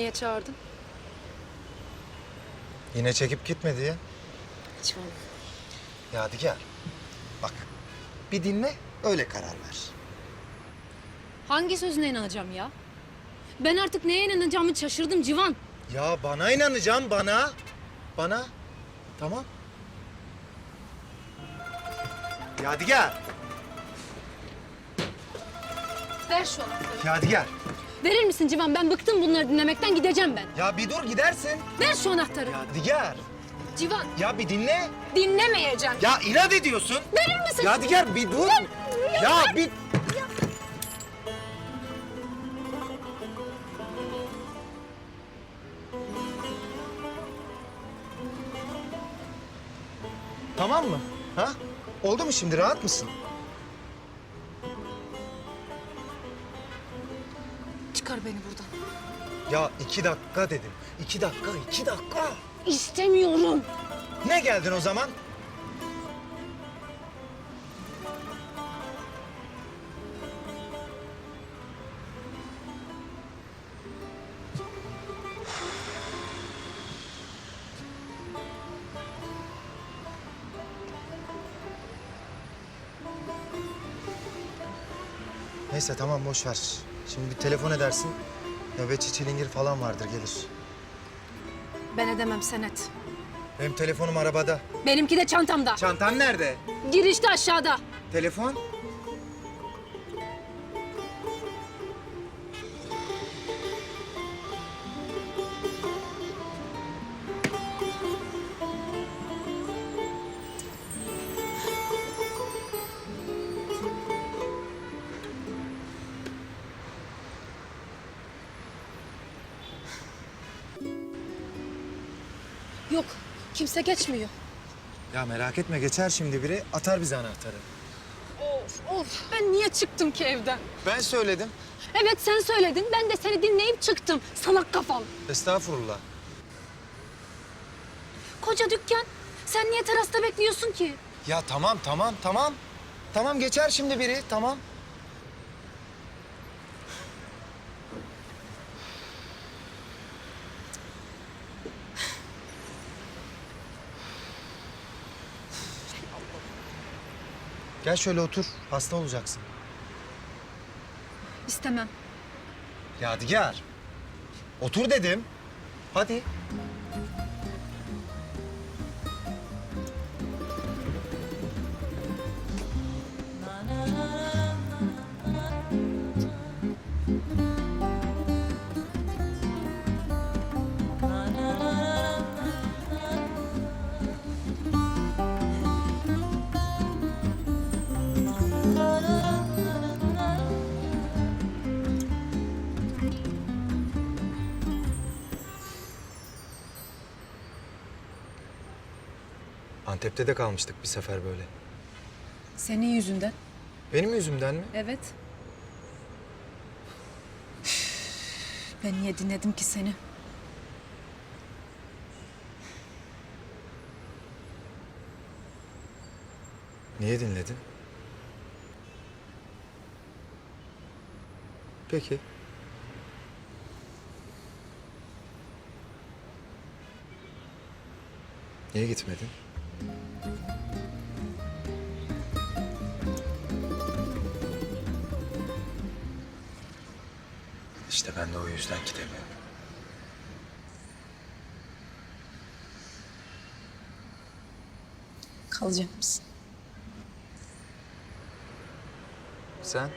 Niye çağırdın? Yine çekip gitme diye. Civan. Yadigar, bak bir dinle öyle karar ver. Hangi sözüne inanacağım ya? Ben artık neye inanacağımı şaşırdım Civan. Ya bana inanacaksın bana. Bana. Tamam. Yadigar. Ver şu anahtarı. Yadigar. Verir misin Civan? Ben bıktım bunları dinlemekten gideceğim ben. Ya bir dur gidersin. Ver şu anahtarı. Yadigar. Civan Ya bir dinle. dinlemeyeceğim. Ya inat ediyorsun. Verir misin? Yadigar bir dur. Ya bir... Tamam mı? Ha? Oldu mu şimdi? Rahat mısın? Beni buradan. Ya iki dakika dedim. İki dakika, iki dakika. İstemiyorum. Ne geldin o zaman? Neyse tamam boş ver. Şimdi bir telefon edersin. Nöbetçi çilingir falan vardır gelir. Ben edemem Senet. Benim telefonum arabada. Benimki de çantamda. Çantan nerede? Girişte aşağıda. Telefon? Yok. Kimse geçmiyor. Ya merak etme geçer şimdi biri atar bize anahtarı. Of of. Ben niye çıktım ki evden? Ben söyledim. Evet sen söyledin. Ben de seni dinleyip çıktım. Salak kafam. Estağfurullah. Koca dükkan. Sen niye terasta bekliyorsun ki? Ya tamam tamam tamam. Tamam geçer şimdi biri tamam. Gel şöyle otur. Hasta olacaksın. İstemem. Yadigar. Otur dedim. Hadi. Antep'te de kalmıştık bir sefer böyle. Senin yüzünden. Benim yüzümden mi? Evet. Ben niye dinledim ki seni? Niye dinledin? Peki. Niye gitmedin? İşte ben de o yüzden gidemiyorum. Kalacak mısın? Sen?